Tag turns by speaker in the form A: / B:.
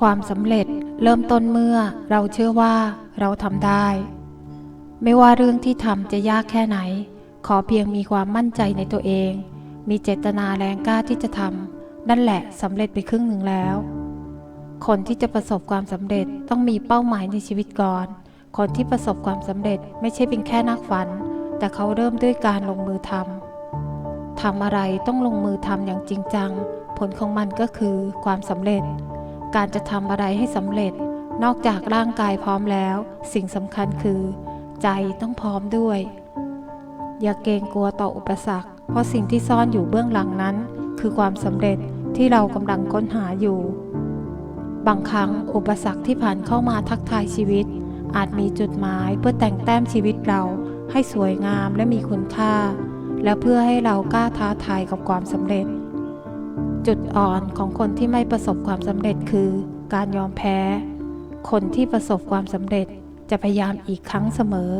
A: ความสำเร็จเริ่มต้นเมื่อเราเชื่อว่าเราทำได้ ไม่ว่าเรื่องที่ทำจะยากแค่ไหน ขอเพียงมีความมั่นใจในตัวเอง มีเจตนาแรงกล้าที่จะทำนั่นแหละสำเร็จไปครึ่งหนึ่งแล้ว คนที่จะประสบความสำเร็จต้องมีเป้าหมายในชีวิตก่อน คนที่ประสบความสำเร็จไม่ใช่เป็นแค่นักฝัน แต่เขาเริ่มด้วยการลงมือทำทำอะไรต้องลงมือทำอย่างจริงจัง ผลของมันก็คือความสำเร็จ การจะทำอะไรให้สำเร็จ นอกจากร่างกายพร้อมแล้ว สิ่งสำคัญคือ ใจต้องพร้อมด้วย อย่าเกรงกลัวต่ออุปสรรค เพราะสิ่งที่ซ่อนอยู่เบื้องหลังนั้น คือความสำเร็จที่เรากำลังค้นหาอยู่ บางครั้งอุปสรรคที่ผ่านเข้ามาทักทายชีวิต อาจมีจุดหมายเพื่อแต่งแต้มชีวิตเรา ให้สวยงามและมีคุณค่า และเพื่อให้เรากล้าท้าทายกับความสำเร็จ จุดอ่อนของคนที่ไม่ประสบความสำเร็จคือการยอมแพ้ คนที่ประสบความสำเร็จจะพยายามอีกครั้งเสมอ